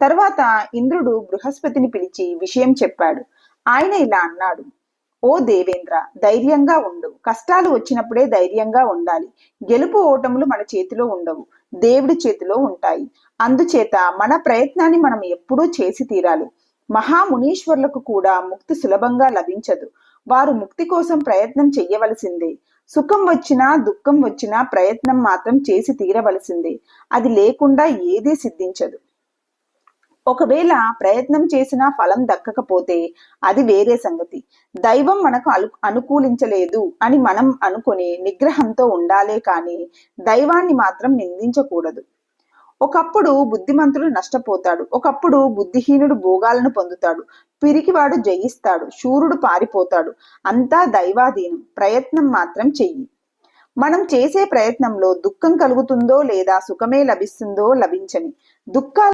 తర్వాత ఇంద్రుడు బృహస్పతిని పిలిచి విషయం చెప్పాడు. ఆయన ఇలా అన్నాడు. ఓ దేవేంద్ర ధైర్యంగా ఉండు. కష్టాలు వచ్చినప్పుడే ధైర్యంగా ఉండాలి. గెలుపు ఓటములు మన చేతిలో ఉండవు. దేవుడి చేతిలో ఉంటాయి. అందుచేత మన ప్రయత్నాన్ని మనం ఎప్పుడూ చేసి తీరాలి. మహామునీశ్వర్లకు కూడా ముక్తి సులభంగా లభించదు. వారు ముక్తి కోసం ప్రయత్నం చెయ్యవలసిందే. సుఖం వచ్చినా దుఃఖం వచ్చినా ప్రయత్నం మాత్రం చేసి తీరవలసిందే. అది లేకుండా ఏదీ సిద్ధించదు. ఒకవేళ ప్రయత్నం చేసినా ఫలం దక్కకపోతే అది వేరే సంగతి. దైవం మనకు అను అనుకూలించలేదు అని మనం అనుకుని నిగ్రహంతో ఉండాలే కానీ దైవాన్ని మాత్రం నిందించకూడదు. ఒకప్పుడు బుద్ధిమంతుడు నష్టపోతాడు. ఒకప్పుడు బుద్ధిహీనుడు భోగాలను పొందుతాడు. పిరికివాడు జయిస్తాడు. శూరుడు పారిపోతాడు. అంతా దైవాధీనం. ప్రయత్నం మాత్రం చెయ్యి. మనం చేసే ప్రయత్నంలో దుఃఖం కలుగుతుందో లేదా సుఖమే లభిస్తుందో లభించని. దుఃఖాలు